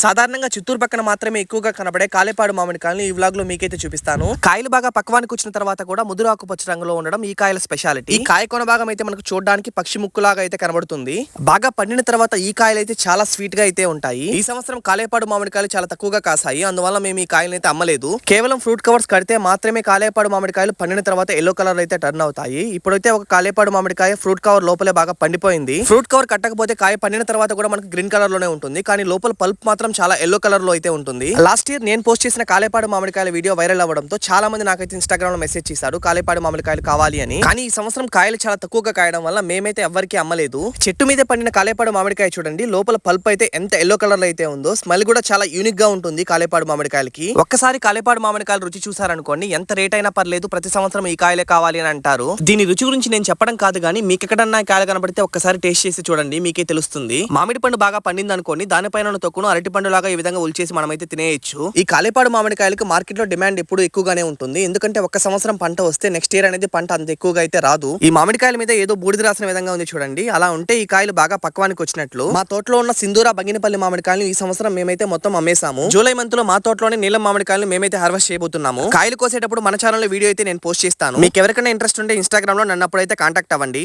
సాధారణంగా చిత్తూరు పక్కన మాత్రమే ఎక్కువగా కనబడే కాలేపాడు మామిడికాయలను ఈ వ్లాగ్లో మీకైతే చూపిస్తాను. కాయలు బాగా పక్వానికి వచ్చిన తర్వాత కూడా ముదురు ఆకుపచ్చ రంగులో ఉండడం ఈ కాయల స్పెషాలిటీ ఈ కాయ కొన భాగం అయితే మనకు చూడడానికి పక్షి ముక్కులాగా అయితే కనబడుతుంది. బాగా పండిన తర్వాత ఈ కాయలు అయితే చాలా స్వీట్గా అయితే ఉంటాయి. ఈ సంవత్సరం కాలేపాడు మామిడికాయలు చాలా తక్కువగా కాసాయి. అందువల్ల మేము ఈ కాయలను అయితే అమ్మలేదు. కేవలం ఫ్రూట్ కవర్స్ కడితే మాత్రమే కాలేపాడు మామిడికాయలు పండిన తర్వాత ఎల్లో కలర్ అయితే టర్న్ అవుతాయి. ఇప్పుడైతే ఒక కాలేపాడు మామిడికాయ ఫ్రూట్ కవర్ లోపలే బాగా పండిపోయింది. ఫ్రూట్ కవర్ కట్టకపోతే కాయ పండిన తర్వాత కూడా మనకు గ్రీన్ కలర్లోనే ఉంటుంది. కానీ లోపల పల్ప్ మాత్రం చాలా ఎల్లో కలర్లో అయితే ఉంటుంది. లాస్ట్ ఇయర్ నేను పోస్ట్ చేసిన కాలేపాడు మామిడికాయల వీడియో వైరల్ అవ్వడంతో చాలా మంది నాకైతే ఇన్స్టాగ్రామ్లో మెసేజ్ చేశారు కాలేపాడు మామిడికాయలు కావాలి అని. కానీ ఈ సంవత్సరం కాయలు చాలా తక్కువగా కాయడం వల్ల మేమైతే ఎవరికి అమ్మలేదు. చెట్టు మీద పండిన కాలేపాడు మామిడికాయ చూడండి లోపల పల్ప్ అయితే ఎంత ఎల్లో కలర్లో అయితే ఉందో స్మెల్ కూడా చాలా యూనిక్గా ఉంటుంది కాలేపాడు మామిడికాయలకి. ఒక్కసారి కాలేపాడు మామిడికాయలు రుచి చూసారనుకోండి ఎంత రేట్ అయినా పర్లేదు ప్రతి సంవత్సరం ఈ కాయలే కావాలి అని అంటారు. దీని రుచి గురించి నేను చెప్పడం కాదు కానీ మీకు ఎక్కడన్నా కాయలు కనబడితే ఒక్కసారి టేస్ట్ చేసి చూడండి మీకే తెలుస్తుంది. మామిడి పండు బాగా పండింది అనుకోండి దానిపైన తొక్కును అరటి పండు లాగా ఈ విధంగా ఉల్చేసి మనమైతే తినేయచ్చు. ఈ కాలేపాడు మామిడికాయలకు మార్కెట్లో డిమాండ్ ఎప్పుడు ఎక్కువగానే ఉంటుంది. ఎందుకంటే ఒక్క సంవత్సరం పంట వస్తే నెక్స్ట్ ఇయర్ అనేది పంట అంత ఎక్కువగా అయితే రాదు. ఈ మామిడికాయల మీద ఏదో బూడిద రాసిన విధంగా ఉంది చూడండి. అలా ఉంటే ఈ కాయలు బాగా పక్వానికి వచ్చినట్లు. మా తోటలో ఉన్న సింధూరా బంగినపల్లి మామిడికాయలు ఈ సంవత్సరం మేమైతే మొత్తం అమ్మేసాము జూలై మంత్లో మా తోటలోనే నీలం మామిడికాయలు మేమైతే హార్వెస్ట్ చేయబోతున్నాము. కాయలు కోసేటప్పుడు మన ఛానల్ వీడియో అయితే నేను పోస్ట్ చేస్తాను. మీకు ఎవరికైనా ఇంట్రెస్ట్ ఉంటే ఇన్స్టాగ్రామ్లో నన్నప్పుడు అయితే కాంటాక్ట్ అవ్వండి.